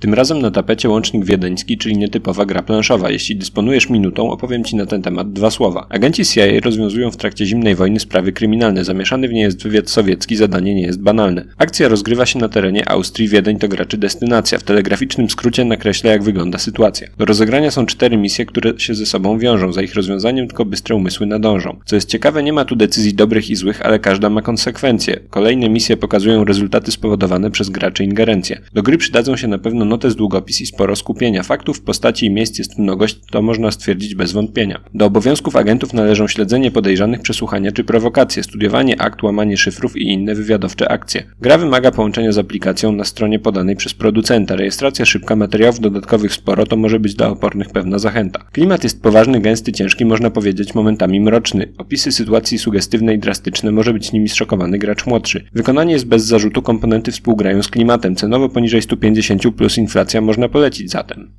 Tym razem na tapecie łącznik wiedeński, czyli nietypowa gra planszowa. Jeśli dysponujesz minutą, opowiem Ci na ten temat dwa słowa. Agenci CIA rozwiązują w trakcie zimnej wojny sprawy kryminalne. Zamieszany w nie jest wywiad sowiecki, zadanie nie jest banalne. Akcja rozgrywa się na terenie Austrii, Wiedeń to graczy destynacja. W telegraficznym skrócie nakreśla jak wygląda sytuacja. Do rozegrania są cztery misje, które się ze sobą wiążą. Za ich rozwiązaniem tylko bystre umysły nadążą. Co jest ciekawe, nie ma tu decyzji dobrych i złych, ale każda ma konsekwencje. Kolejne misje pokazują rezultaty spowodowane przez graczy ingerencję. Do gry przydadzą się na pewno notes długopis i sporo skupienia. Faktów w postaci i miejsc jest mnogość, to można stwierdzić bez wątpienia. Do obowiązków agentów należą śledzenie podejrzanych, przesłuchania czy prowokacje, studiowanie akt, łamanie szyfrów i inne wywiadowcze akcje. Gra wymaga połączenia z aplikacją na stronie podanej przez producenta. Rejestracja szybka, materiałów dodatkowych sporo, to może być dla opornych pewna zachęta. Klimat jest poważny, gęsty, ciężki, można powiedzieć momentami mroczny. Opisy sytuacji sugestywne i drastyczne, może być nimi zszokowany gracz młodszy. Wykonanie jest bez zarzutu, komponenty współgrają z klimatem. Cenowo poniżej 150 plus inflacja można polecić zatem.